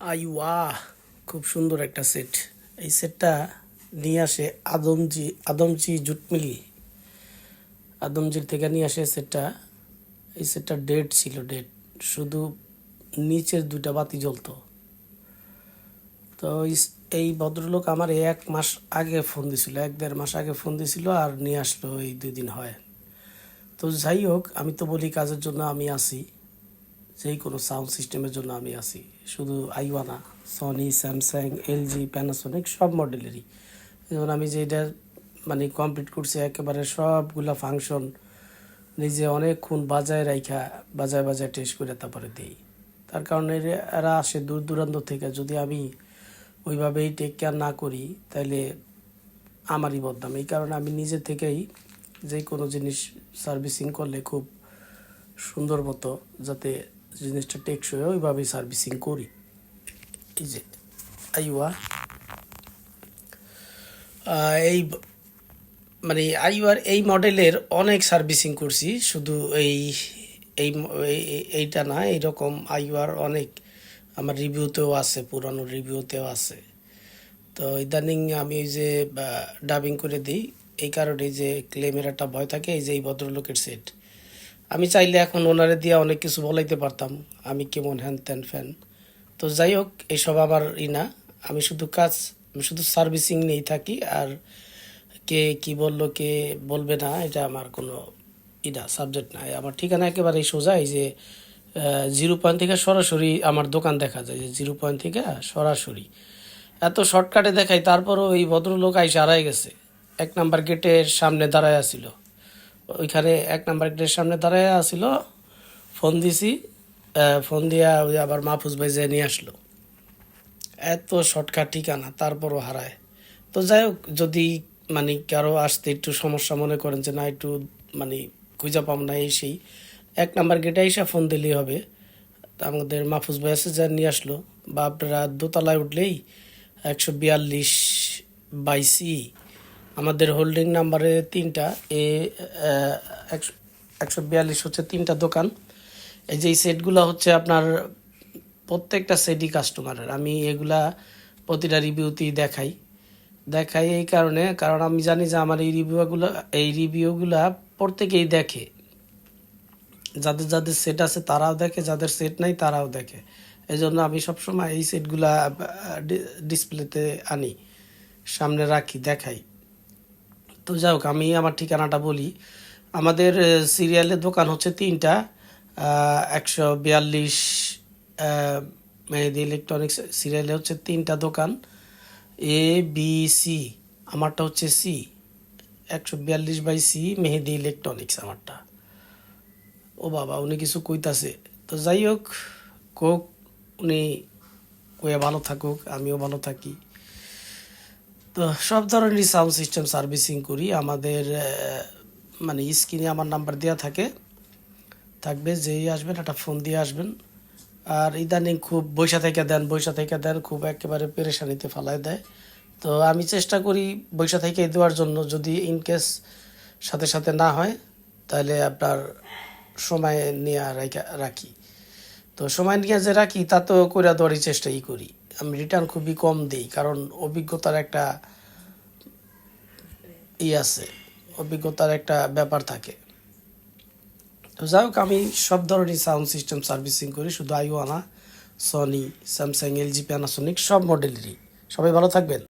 I ওয়া খুব সুন্দর একটা সেট এই সেটটা নিয়ে আসে আদমজি আদমজি জুট মিল আদমজির থেকে নিয়ে আসে সেটটা এই সেটটা ডেড ছিল ডেড শুধু নিচের দুটা বাতি জ্বলতো। তো এই ভদ্রলোক আমার এক মাস আগে ফোন দিছিল, এক দেড় মাস আগে ফোন দিছিল আর নিয়ে আসলো, এই দুই দিন হয়। তো যাই হোক, আমি তো বলি কাজের জন্য আমি আসি যেই কোনো সাউন্ড সিস্টেমের জন্য আমি আসি শুধু আইওয়ানা সনি স্যামসাং এলজি প্যানাসোনিক সব মডেলেরই যেমন আমি যেটা মানে কমপ্লিট করছি, একেবারে সবগুলা ফাংশন নিজে অনেকক্ষণ বাজায় রাইখা, বাজায় বাজায় টেস্ট করে তারপরে দিই। তার কারণে এরা- এরা আসে দূর দূরান্ত থেকে। যদি আমি ওইভাবেই টেক কেয়ার না করি তাহলে আমারই বদনাম। এই কারণে আমি নিজে থেকেই যে কোনো জিনিস সার্ভিসিং করলে খুব সুন্দর মতো যাতে জিনিসটা টেকসই ওইভাবেই সার্ভিসিং করি। এই যে আইওয়া এই মানে আইওয়ার এই মডেলের অনেক সার্ভিসিং করছি, শুধু এই এই ম- এই- এই- এইটা না, এইরকম আইওয়ার অনেক আমার রিভিউতেও আছে, পুরানো রিভিউতেও আছে। তো ইদানিং আমি ওই যে ডাবিং করে দিই, এই কারণে যে ক্লেমের একটা ভয় থাকে, এই যে এই ভদ্রলোকের সেট আমি চাইলে এখন ওনারে দিয়ে অনেক কিছু বলাইতে পারতাম। আমি কেমন হ্যান ত্যান ফ্যান। তো যাই হোক এইসব আমার ই না। আমি শুধু কাজ, আমি শুধু সার্ভিসিং নিয়েই থাকি আর কে কি বলল, কে বলবে না, এটা আমার কোনো ই না, সাবজেক্ট না। আমার ঠিকানা একেবারেই সোজা, এই যে জিরো পয়েন্ট থেকে সরাসরি আমার দোকান দেখা যায়, যে জিরো পয়েন্ট থেকে সরাসরি। এত শর্টকাটে দেখাই, তারপরও এই ভদ্রলোক আইসে হারাই গেছে। এক নাম্বার গেটের সামনে দাঁড়ায় আছিল। ওইখানে এক নাম্বার গেটের সামনে দাঁড়ায় আছিল। ফোন দিছি ফোন দিয়া ওই আবার মাহফুজ ভাই যে নিয়ে আসলো। এত শর্টকাট ঠিকানা, তারপরও হারায়। তো যাই হোক, যদি মানে কারও আসতে একটু সমস্যা মনে করেন যে না, একটু মানে খুঁজে পাম না এই সেই, এক নাম্বার গেটে এসে ফোন দিলেই হবে। আমাদের মাহফুজ ভাই আছে যা নিয়ে আসলো। বা আপনারা দোতলায় উঠলেই একশো বিয়াল্লিশ বাইসি আমাদের হোল্ডিং নাম্বারে তিনটা, এ একশো বিয়াল্লিশ হচ্ছে তিনটা দোকান। এই যে সেটগুলো হচ্ছে আপনার প্রত্যেকটা সেটই কাস্টমারের আমি এগুলা প্রতিটা রিভিউতেই দেখাই। দেখাই এই কারণে, কারণ আমি জানি যে আমার এই রিভিউগুলো এই রিভিউগুলা প্রত্যেকেই দেখে। যাদের যাদের সেট আছে তারাও দেখে, যাদের সেট নাই তারাও দেখে। এই জন্য আমি সবসময় এই সেটগুলা ডিসপ্লেতে আনি, সামনে রাখি, দেখাই। তো যাই হোক, আমি আমার ঠিকানাটা বলি। আমাদের সিরিয়ালের দোকান হচ্ছে তিনটা একশো বিয়াল্লিশ মেহেদি ইলেকট্রনিক্স, সিরিয়ালে হচ্ছে তিনটা দোকান। এ, বি, সি, আমারটা হচ্ছে সি, একশো বিয়াল্লিশ বাই সি, মেহেদি ইলেকট্রনিক্স আমারটা। ও বাবা, উনি কিছু কইতাছে। তো যাই হোক, কোক, উনি কয়ে ভালো থাকুক, আমিও ভালো থাকি। তো সব ধরনেরই সাউন্ড সিস্টেম সার্ভিসিং করি। আমাদের মানে স্ক্রিনে আমার নাম্বার দেওয়া থাকে। থাকবে, যেই আসবেন একটা ফোন দিয়ে আসবেন। আর ইদানিং খুব বৈশা থেকে দেন, বৈশা থেকে দেন, খুব একেবারে পেরেশানিতে ফালায় দেয়। তো আমি চেষ্টা করি বৈশা থেকে দেওয়ার জন্য। যদি ইনকেস সাথে সাথে না হয়, তাহলে আপনার সময় নিয়ে রাখি। তো সময় নিয়ে যে রাখি, তা তো করে দেওয়ারই চেষ্টাই করি। আমি রিটার্ন খুবই কম দিই, কারণ অভিজ্ঞতার একটা ই আছে, অভিজ্ঞতার একটা ব্যাপার থাকে। তো যাই হোক, আমি সব ধরনের সাউন্ড সিস্টেম সার্ভিসিং করি, শুধু আইওয়ানা, সনি, স্যামসাং, এলজি প্যানাসোনিক সব মডেলেরই সবাই ভালো থাকবেন।